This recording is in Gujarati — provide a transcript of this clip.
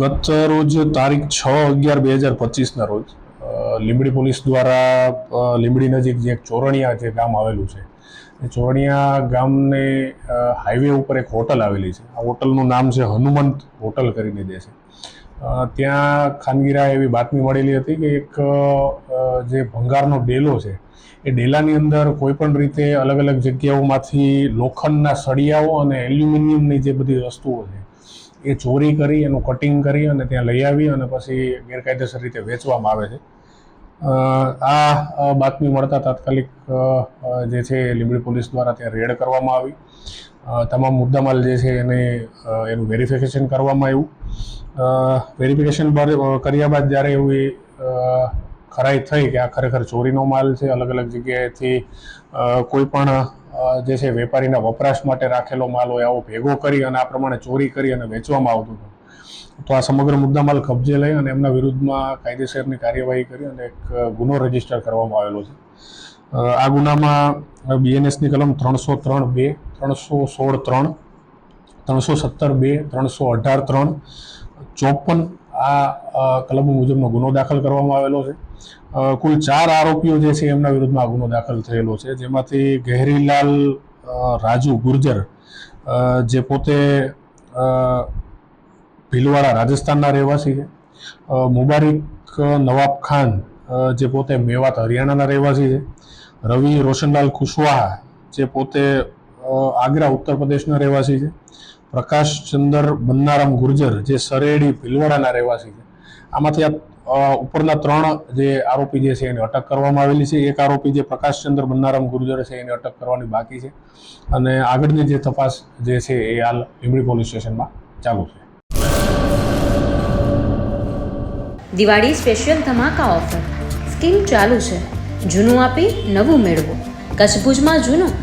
ગત રોજ તારીખ છ અગિયાર બે હજાર પચીસના રોજ લીંબડી પોલીસ દ્વારા લીંબડી નજીક જે એક ચોરણિયા જે ગામ આવેલું છે. એ ચોરણિયા ગામને હાઈવે ઉપર એક હોટલ આવેલી છે. આ હોટલનું નામ છે હનુમંત હોટલ કરીને દે છે. ત્યાં ખાનગીરા એવી બાતમી મળેલી હતી કે એક જે ભંગારનો ડેલો છે, એ ડેલાની અંદર કોઈપણ રીતે અલગ અલગ જગ્યાઓમાંથી લોખંડના સળિયાઓ અને એલ્યુમિનિયમની જે બધી વસ્તુઓ છે એ ચોરી કરી, એનું કટિંગ કરી અને ત્યાં લઈ આવી અને પછી ગેરકાયદેસર રીતે વેચવામાં આવે છે. આ બાતમી મળતા તાત્કાલિક જે છે લીંબડી પોલીસ દ્વારા ત્યાં રેડ કરવામાં આવી. તમામ મુદ્દામાલ જે છે એને એનું વેરિફિકેશન કરવામાં આવ્યું. વેરિફિકેશન કર્યા બાદ જ્યારે એવું ખરાઈ થઈ કે આ ખરેખર ચોરીનો માલ છે અલગ અલગ જગ્યાએથી કોઈ પણ જે છે વેપારીના વપરાશ માટે રાખેલો માલ હોય, આવો ભેગો કરી અને આ પ્રમાણે ચોરી કરી અને વેચવામાં આવતું હતું. તો આ સમગ્ર મુદ્દામાલ કબજે લઈ અને એમના વિરુદ્ધમાં કાયદેસરની કાર્યવાહી કરી અને એક ગુનો રજિસ્ટર કરવામાં આવેલો છે. આ ગુનામાં બીએનએસની કલમ ત્રણસો ત્રણ બે, ત્રણસો સોળ ત્રણ, ત્રણસો સત્તર બે, ત્રણસો અઢાર ત્રણ, ચોપન આ કલમો મુજબનો ગુનો દાખલ કરવામાં આવેલો છે. કુલ ચાર આરોપીઓ જે છે એમના વિરુદ્ધમાં ગુનો દાખલ થયેલો છે. જેમાંથી ગહેરીલાલ રાજુ ગુર્જર જે પોતે ભીલવાડા રાજસ્થાનના રહેવાસી છે. મુબારિક નવાબ ખાન જે પોતે મેવાત હરિયાણાના રહેવાસી છે. રવિ રોશનલાલ કુશવાહા જે પોતે આગ્રા, ઉત્તર પ્રદેશના રહેવાસી છે. પ્રકાશ ચંદર બન્નારામ ગુર્જર જે સરેડી ભીલવાડાના રહેવાસી છે. આમાંથી આ ઉપરના ત્રણ જે આરોપી જે છે એને અટક કરવામાં આવેલી છે. એક આરોપી જે પ્રકાશચંદ્ર બન્નારામ ગુર્જર છે એને અટક કરવાની બાકી છે. અને આગળની જે તપાસ જે છે એ હાલ લીંબડી પોલીસ સ્ટેશનમાં ચાલુ છે. દિવાળી સ્પેશિયલ ધમાકા ઓફર. સ્કીમ ચાલુ છે. જૂનું આપી નવું મેળવો. કચ્છ ભુજમાં જૂનું